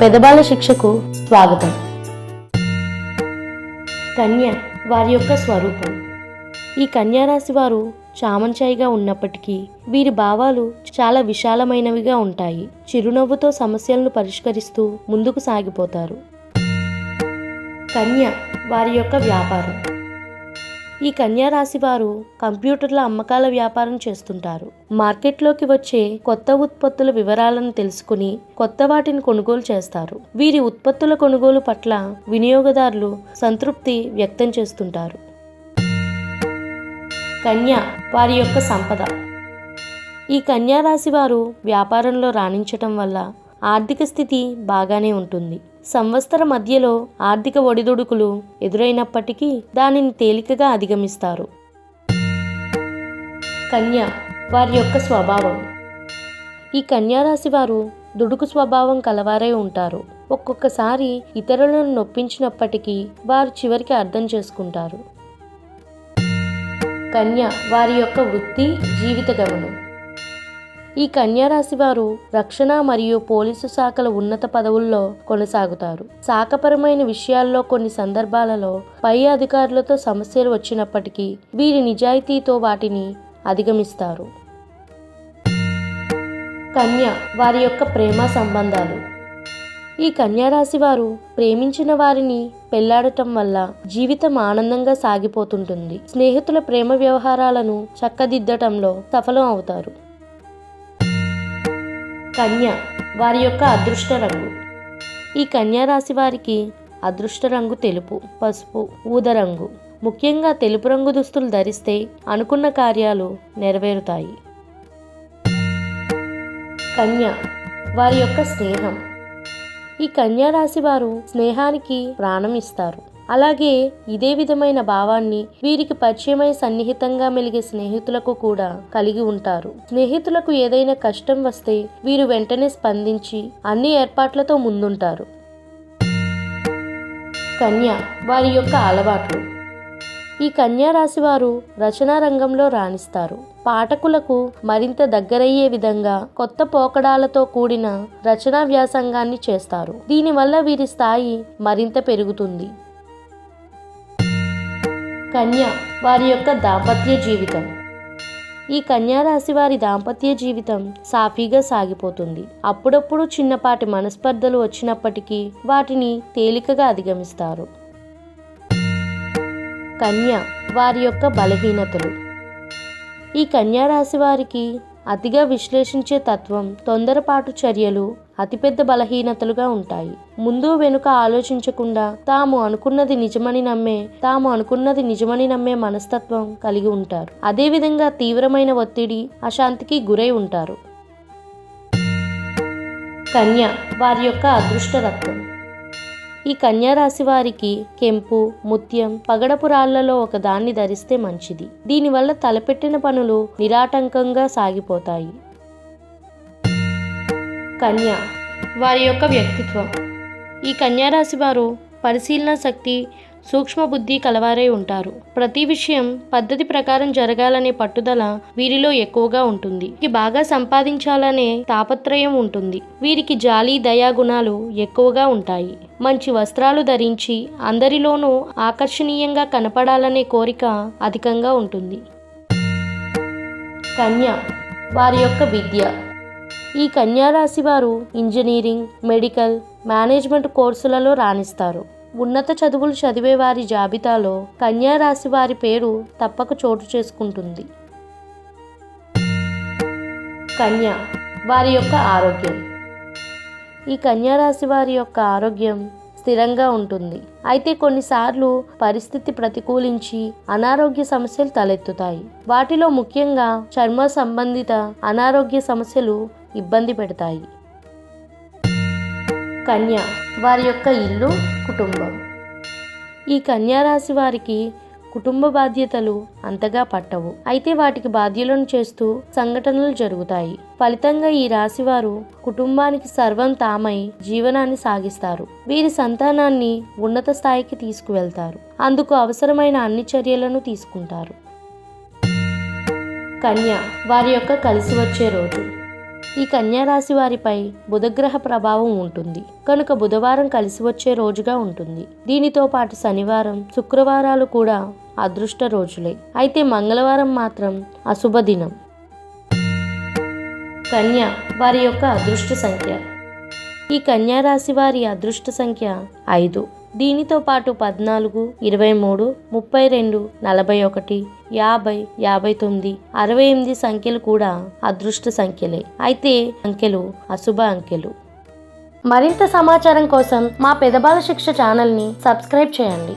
పెదబాల శిక్షకు స్వాగతం. కన్య వారి యొక్క స్వరూపం. ఈ కన్యారాశి వారు చామంచాయిగా ఉన్నప్పటికీ వీరి భావాలు చాలా విశాలమైనవిగా ఉంటాయి. చిరునవ్వుతో సమస్యలను పరిష్కరిస్తూ ముందుకు సాగిపోతారు. కన్య వారి యొక్క వ్యాపారం. ఈ కన్యారాశి వారు కంప్యూటర్ల అమ్మకాల వ్యాపారం చేస్తుంటారు. మార్కెట్లోకి వచ్చే కొత్త ఉత్పత్తుల వివరాలను తెలుసుకుని కొత్త వాటిని కొనుగోలు చేస్తారు. వీరి ఉత్పత్తుల కొనుగోలు పట్ల వినియోగదారులు సంతృప్తి వ్యక్తం చేస్తుంటారు. కన్య వారి యొక్క సంపద. ఈ కన్యారాశి వారు వ్యాపారంలో రాణించటం వల్ల ఆర్థిక స్థితి బాగానే ఉంటుంది. సంవత్సర మధ్యలో ఆర్థిక ఒడిదుడుకులు ఎదురైనప్పటికీ దానిని తేలికగా అధిగమిస్తారు. కన్య వారి యొక్క స్వభావం. ఈ కన్యారాశి వారు దుడుకు స్వభావం కలవారై ఉంటారు. ఒక్కొక్కసారి ఇతరులను నొప్పించినప్పటికీ వారు చివరికి అర్థం చేసుకుంటారు. కన్య వారి యొక్క వృత్తి జీవిత గమనం. ఈ కన్యారాశి వారు రక్షణ మరియు పోలీసు శాఖల ఉన్నత పదవుల్లో కొనసాగుతారు. శాఖపరమైన విషయాల్లో కొన్ని సందర్భాలలో పై అధికారులతో సమస్యలు వచ్చినప్పటికీ వీరి నిజాయితీతో వాటిని అధిగమిస్తారు. కన్య వారి యొక్క ప్రేమ సంబంధాలు. ఈ కన్యారాశి వారు ప్రేమించిన వారిని పెళ్ళాడటం వల్ల జీవితం ఆనందంగా సాగిపోతుంటుంది. స్నేహితుల ప్రేమ వ్యవహారాలను చక్కదిద్దటంలో సఫలం అవుతారు. కన్య వారి యొక్క అదృష్ట రంగు. ఈ కన్యారాశి వారికి అదృష్ట రంగు తెలుపు పసుపు ఊదరంగు ముఖ్యంగా తెలుపు రంగు దుస్తులు ధరిస్తే అనుకున్న కార్యాలు నెరవేరుతాయి. కన్య వారి యొక్క స్నేహం. ఈ కన్యారాశి వారు స్నేహానికి ప్రాణం ఇస్తారు. అలాగే ఇదే విధమైన భావాన్ని వీరికి పరిచయమై సన్నిహితంగా మెలిగే స్నేహితులకు కూడా కలిగి ఉంటారు. స్నేహితులకు ఏదైనా కష్టం వస్తే వీరు వెంటనే స్పందించి అన్ని ఏర్పాట్లతో ముందుంటారు. కన్య వారి యొక్క అలవాట్లు. ఈ కన్యా రాశి వారు రచనా రంగంలో రాణిస్తారు. పాఠకులకు మరింత దగ్గరయ్యే విధంగా కొత్త పోకడాలతో కూడిన రచనా వ్యాసంగాన్ని చేస్తారు. దీనివల్ల వీరి స్థాయి మరింత పెరుగుతుంది. కన్య వారి యొక్క దాంపత్య జీవితం. ఈ కన్యారాశి వారి దాంపత్య జీవితం సాఫీగా సాగిపోతుంది. అప్పుడప్పుడు చిన్నపాటి మనస్పర్ధలు వచ్చినప్పటికీ వాటిని తేలికగా అధిగమిస్తారు. కన్య వారి యొక్క బలహీనతలు. ఈ కన్యారాశి వారికి అతిగా విశ్లేషించే తత్వం తొందరపాటు చర్యలు అతిపెద్ద బలహీనతలుగా ఉంటాయి. ముందు వెనుక ఆలోచించకుండా తాము అనుకున్నది నిజమని నమ్మే తాము అనుకున్నది నిజమని నమ్మే మనస్తత్వం కలిగి ఉంటారు. అదేవిధంగా తీవ్రమైన ఒత్తిడి అశాంతికి గురై ఉంటారు. కన్య వారి యొక్క అదృష్టరత్వం ఈ కన్యారాశి వారికి కెంపు ముత్యం పగడపు రాళ్ళలో ఒక దాన్ని ధరిస్తే మంచిది. దీనివల్ల తలపెట్టిన పనులు నిరాటంకంగా సాగిపోతాయి. కన్య వారి యొక్క వ్యక్తిత్వం. ఈ కన్యారాశి వారు పరిశీలన శక్తి సూక్ష్మబుద్ధి కలవారై ఉంటారు. ప్రతి విషయం పద్ధతి ప్రకారం జరగాలనే పట్టుదల వీరిలో ఎక్కువగా ఉంటుంది. వీరికి బాగా సంపాదించాలనే తాపత్రయం ఉంటుంది. వీరికి జాలి దయా గుణాలు ఎక్కువగా ఉంటాయి. మంచి వస్త్రాలు ధరించి అందరిలోనూ ఆకర్షణీయంగా కనపడాలనే కోరిక అధికంగా ఉంటుంది. కన్య వారి యొక్క విద్య. ఈ కన్యా రాశి వారు ఇంజనీరింగ్ మెడికల్ మేనేజ్మెంట్ కోర్సులలో రాణిస్తారు. ఉన్నత చదువులు చదివే వారి జాబితాలో కన్యా రాశి వారి పేరు తప్పక చోటు చేసుకుంటుంది. కన్య వారి యొక్క ఆరోగ్యం. ఈ కన్యా రాశి వారి యొక్క ఆరోగ్యం స్థిరంగా ఉంటుంది. అయితే కొన్నిసార్లు పరిస్థితి ప్రతికూలించి అనారోగ్య సమస్యలు తలెత్తుతాయి. వాటిలో ముఖ్యంగా చర్మ సంబంధిత అనారోగ్య సమస్యలు ఇబ్బంది పెడతాయి. కన్య వారి యొక్క ఇల్లు కుటుంబం. ఈ కన్యా రాశి వారికి కుటుంబ బాధ్యతలు అంతగా పట్టవు. అయితే వాటికి బాధ్యులను చేస్తూ సంఘటనలు జరుగుతాయి. ఫలితంగా ఈ రాశివారు కుటుంబానికి సర్వం తామై జీవనాన్ని సాగిస్తారు. వీరి సంతానాన్ని ఉన్నత స్థాయికి తీసుకువెళ్తారు. అందుకు అవసరమైన అన్ని చర్యలను తీసుకుంటారు. కన్య వారి యొక్క కలిసి వచ్చే రోజు. ఈ కన్యారాశి వారిపై బుధగ్రహ ప్రభావం ఉంటుంది. కనుక బుధవారం కలిసి వచ్చే రోజుగా ఉంటుంది. దీనితో పాటు శనివారం శుక్రవారాలు కూడా అదృష్ట రోజులే. అయితే మంగళవారం మాత్రం అశుభ దినం. కన్య వారి యొక్క అదృష్ట సంఖ్య. ఈ కన్యారాశి వారి అదృష్ట సంఖ్య ఐదు. దీనితో పాటు పద్నాలుగు ఇరవై మూడు ముప్పై రెండు నలభై ఒకటి యాభై యాభై తొమ్మిది అరవై ఎనిమిది సంఖ్యలు కూడా అదృష్ట సంఖ్యలే. అయితే అంకెలు అశుభ అంకెలు. మరింత సమాచారం కోసం మా పెదబాల శిక్ష ఛానల్ని సబ్స్క్రైబ్ చేయండి.